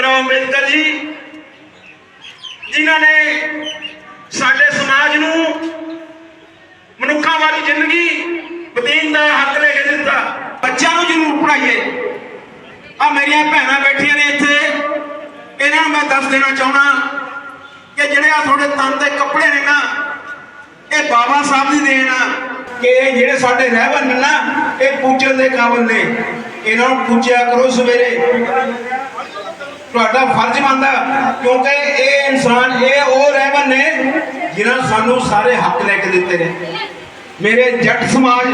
ਭੀਮਰਾਓ ਅੰਬੇਦਕਰ ਜੀ। ਜਿਨ੍ਹਾਂ ਨੇ ਸਾਡੇ ਸਮਾਜ ਨੂੰ ਮਨੁੱਖਾਂ ਵਾਲੀ ਜ਼ਿੰਦਗੀ ਬਤੀਨ ਦਾ ਹੱਕ ਲੈ ਕੇ ਦਿੱਤਾ। ਬੱਚਿਆਂ ਨੂੰ ਜ਼ਰੂਰ ਪੜ੍ਹਾਈਏ। ਆ ਮੇਰੀਆਂ ਭੈਣਾਂ ਬੈਠੀਆਂ ਨੇ ਇੱਥੇ। ਇਹਨਾਂ ਨੂੰ ਮੈਂ ਦੱਸ ਦੇਣਾ ਚਾਹਣਾ ਕਿ ਜਿਹੜੇ ਆ ਤੁਹਾਡੇ ਤਨ ਦੇ ਕੱਪੜੇ ਨੇ ਨਾ, ਇਹ ਬਾਬਾ ਸਾਹਿਬ ਦੀ ਦੇਣ ਆ ਕਿ ਜਿਹੜੇ ਸਾਡੇ ਰਹਿਬਰ ਨੇ ਨਾ, ਇਹ ਪੂਜਣ ਦੇ ਕਾਬਲ ਨੇ। ਇਹਨਾਂ ਨੂੰ ਪੂਜਿਆ ਕਰੋ ਸਵੇਰੇ। ਤੁਹਾਡਾ ਫਰਜ਼ ਬਣਦਾ ਕਿਉਂਕਿ ਇਹ ਇਨਸਾਨ, ਇਹ ਉਹ ਰਹਿਬਰ ਨੇ ਜਿਨ੍ਹਾਂ ਸਾਨੂੰ ਸਾਰੇ ਹੱਕ ਲੈ ਕੇ ਦਿੱਤੇ ਨੇ। ਮੇਰੇ ਜੱਟ ਸਮਾਜ,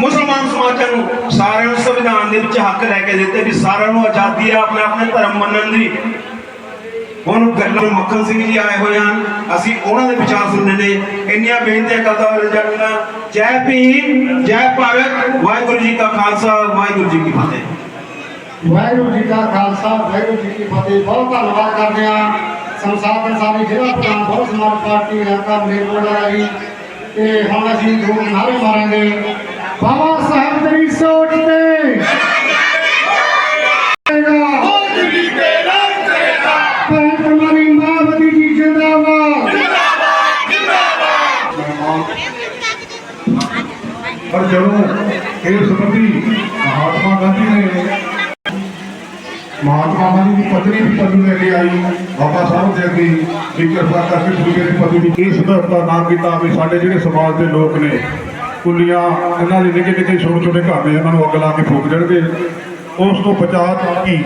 ਮੁਸਲਮਾਨ ਸਮਾਜਾਂ ਨੂੰ ਸਾਰਿਆਂ ਨੂੰ ਸੰਵਿਧਾਨ ਦੇ ਵਿੱਚ ਹੱਕ ਲੈ ਕੇ ਦਿੱਤੇ ਵੀ ਸਾਰਿਆਂ ਨੂੰ ਆਜ਼ਾਦੀ ਆ, ਆਪਣੇ ਆਪਣੇ ਧਰਮ ਮੰਨਣ ਦੀ। ਹੁਣ ਗੱਲਾਂ ਮੱਖਣ ਸਿੰਘ ਜੀ ਆਏ ਹੋਏ ਹਨ। ਅਸੀਂ ਉਹਨਾਂ ਦੇ ਵਿਚਾਰ ਸੁਣਨੇ ਨੇ। ਇੰਨੀਆਂ ਬੇਨਤੀਆਂ ਕਰਦਾ ਹੋਇਆ ਜੱਟਾਂ ਜੈ ਭੀਮ, ਜੈ ਭਾਰਤ। ਵਾਹਿਗੁਰੂ ਜੀ ਕਾ ਖਾਲਸਾ, ਵਾਹਿਗੁਰੂ ਜੀ ਕੀ ਫਤਿਹ। ਵਾਹਿਗੁਰੂ ਜੀ ਕਾ ਖਾਲਸਾ, ਵਾਹਿਗੁਰੂ ਜੀ ਕੀ ਫਤਿਹ। ਬਹੁਤ ਧੰਨਵਾਦ ਕਰਦੇ ਹਾਂ ਸੰਸਾਰ ਅੰਸਾਰੀ ਜ਼ਿਲ੍ਹਾ ਪ੍ਰਧਾਨ ਬਹੁਤ ਸਮਾਜ ਪਾਰਟੀ ਇਲਾਕਾ ਮਲੇਰਕੋਟਲਾ ਜੀ। ਤੇ ਹੁਣ ਅਸੀਂ ਦੋ ਨਾਰੇ ਮਾਰਾਂਗੇ। ਬਾਬਾ ਸਾਹਿਬ ਤੇਰੀ ਸੋਚ ਤੇ। ਪਰ ਜਦੋਂ ਇਹ ਸੰਬੰਧੀ ਮਹਾਤਮਾ ਗਾਂਧੀ ਨੇ ਮਹਾਤਮਾ ਗਾਂਧੀ ਦੀ ਪਤਨੀ ਵੀ ਪਦੂ ਲੈ ਕੇ ਆਈ। ਬਾਬਾ ਸਾਹਿਬ ਦੇ ਅੱਗੇ ਵੀ ਕਿਰਪਾ ਕਰਕੇ ਦੂਜੇ ਦੀ ਪਦੂ ਦੀ ਇਸ ਦਾ ਦਾ ਨਾਮ ਕੀਤਾ ਵੀ ਸਾਡੇ ਜਿਹੜੇ ਸਮਾਜ ਦੇ ਲੋਕ ਨੇ, ਕੁੱਲੀਆਂ, ਇਹਨਾਂ ਦੇ ਨਿੱਕੇ ਨਿੱਕੇ ਛੋਟੇ ਛੋਟੇ ਘਰ ਨੇ, ਇਹਨਾਂ ਨੂੰ ਅੱਗ ਲਾ ਕੇ ਫੂਕ ਦੇਣਗੇ। ਉਸ ਤੋਂ ਬਚਾਅ ਕੀ?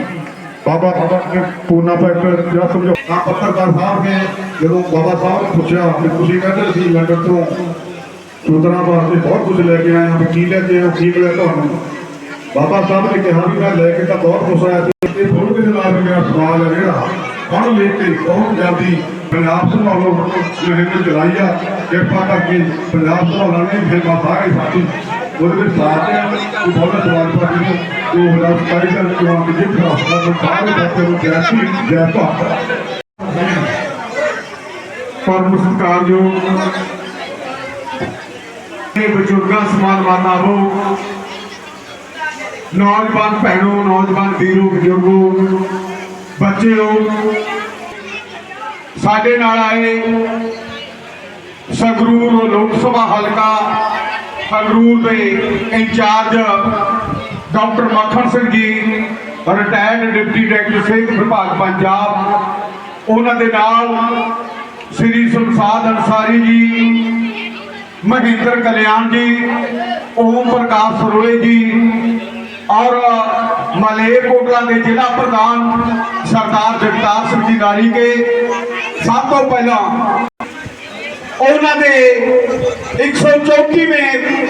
ਬਾਬਾ ਬਾਬਾ ਨੇ ਪੂਨਾ ਫੈਕਟਰ ਜਿਹੜਾ ਸਮਝੋ ਆ ਪੱਤਰਕਾਰ ਸਾਹਿਬ ਨੇ, ਜਦੋਂ ਬਾਬਾ ਸਾਹਿਬ ਨੂੰ ਪੁੱਛਿਆ ਕਿ ਤੁਸੀਂ ਕਹਿੰਦੇ ਸੀ ਲੰਡਨ ਤੋਂ ਸੂਤਰਾਂ ਵਾਸਤੇ ਬਹੁਤ ਕੁਝ ਲੈ ਕੇ ਆਏ ਹਾਂ ਕੀ ਲੈ ਕੇ ਆਏ ਕੀ ਮਿਲਿਆ ਤੁਹਾਨੂੰ? ਬਾਬਾ ਸਾਹਿਬ ਨੇ ਕਿਹਾ ਵੀ ਮੈਂ ਲੈ ਕੇ ਤਾਂ ਬਹੁਤ ਕੁਝ ਆਇਆ ਸੀ ਤੇ ਥੋੜੇ ਦਿਨ ਨਾਲ ਮੇਰਾ ਸਵਾਲ ਹੈ ਜਿਹੜਾ ਪੜ੍ਹ ਲੈ ਕੇ ਬਹੁਤ ਜਲਦੀ ਪੰਜਾਬ ਸੰਭਾਲੋ ਜਿਹੜੇ ਚਲਾਈ ਆ ਕਿਰਪਾ ਕਰਕੇ ਪੰਜਾਬ ਸੰਭਾਲਣ ਨੇ ਫਿਰ ਮੈਂ ਸਾਰੇ ਸਾਥੀ ਉਹਦੇ ਵਿੱਚ ਸਾਥ ਹੈ ਕਿ ਬਹੁਤ ਸਵਾਲ ਪਾਤੀ ਨੂੰ ਜੋ ਹੋਇਆ ਸਕਾਈ ਦਾ ਚੋਣ ਕਿ ਜਿੱਥੇ ਹਸਪਤਾਲ ਦੇ ਸਾਰੇ ਸਾਥੀ ਨੂੰ ਜੈ ਸ਼੍ਰੀ ਜੈ ਭਾਰਤ ਪਰਮ ਸਤਿਕਾਰਯੋਗ ਇਹ ਬਜ਼ੁਰਗਾਂ ਸਮਾਨ ਮਾਨਾ ਹੋ ਨੌਜਵਾਨ ਭੈਣੋ, ਨੌਜਵਾਨ ਵੀਰੋ, ਬਜ਼ੁਰਗੋ, ਬੱਚਿਓ, ਸਾਡੇ ਨਾਲ ਆਏ ਸੰਗਰੂਰ ਲੋਕ ਸਭਾ ਹਲਕਾ ਸੰਗਰੂਰ ਦੇ incharge doctor Makhan Singh ji retired deputy director ਸਿਹਤ ਵਿਭਾਗ ਪੰਜਾਬ, ਉਹਨਾਂ ਦੇ ਨਾਲ ਸ੍ਰੀ ਸੁਲਸਾਦ ਅਨਸਾਰੀ ਜੀ, ਮਹਿੰਦਰ ਕਲਿਆਣ ਜੀ, ਓਮ ਪ੍ਰਕਾਸ਼ ਸਰੋਏ ਜੀ ਔਰ ਮਲੇਰਕੋਟਲਾ ਦੇ ਜ਼ਿਲ੍ਹਾ ਪ੍ਰਧਾਨ ਸਰਦਾਰ ਜਗਤਾਰ ਸਿੰਘ ਜੀ ਨਾਰੀ ਕੇ ਸਭ ਤੋਂ ਪਹਿਲਾਂ ਉਹਨਾਂ ਦੇ 134ਵੇਂ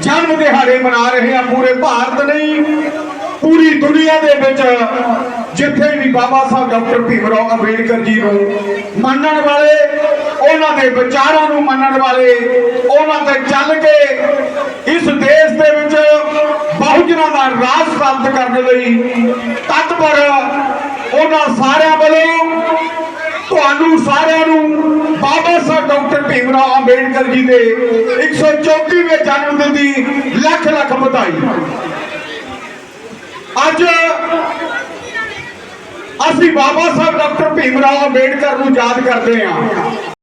ਜਨਮ ਦਿਹਾੜੇ ਮਨਾ ਰਹੇ ਆ ਪੂਰੇ ਭਾਰਤ ਨਹੀਂ ਪੂਰੀ ਦੁਨੀਆ ਦੇ ਵਿੱਚ ਜਿੱਥੇ ਵੀ ਬਾਬਾ ਸਾਹਿਬ ਡਾਕਟਰ ਭੀਮ ਰਾਓ ਅੰਬੇਡਕਰ ਜੀ ਨੂੰ ਮੰਨਣ ਵਾਲੇ, ਉਹਨਾਂ ਦੇ ਵਿਚਾਰਾਂ ਨੂੰ ਮੰਨਣ ਵਾਲੇ, ਉਹਨਾਂ ਤੇ ਚੱਲ ਕੇ ਇਸ ਦੇਸ਼ ਦੇ ਵਿੱਚ ਬਹੁਜਨਾਂ ਦਾ ਰਾਜ ਸਥਾਪਿਤ ਕਰਨ ਲਈ ਤਤਪਰ ਉਹਨਾਂ ਸਾਰਿਆਂ ਵੱਲੋਂ ਤੁਹਾਨੂੰ ਸਾਰਿਆਂ ਨੂੰ ਬਾਬਾ ਸਾਹਿਬ ਡਾਕਟਰ ਭੀਮਰਾਓ ਅੰਬੇਡਕਰ ਜੀ ਦੇ 134ਵੇਂ ਜਨਮ ਦਿਨ ਦੀ ਲੱਖ ਲੱਖ ਵਧਾਈ। ਅੱਜ ਅਸੀਂ ਬਾਬਾ ਸਾਹਿਬ ਡਾਕਟਰ ਭੀਮ ਰਾਓ ਅੰਬੇਡਕਰ ਨੂੰ ਯਾਦ ਕਰਦੇ ਹਾਂ।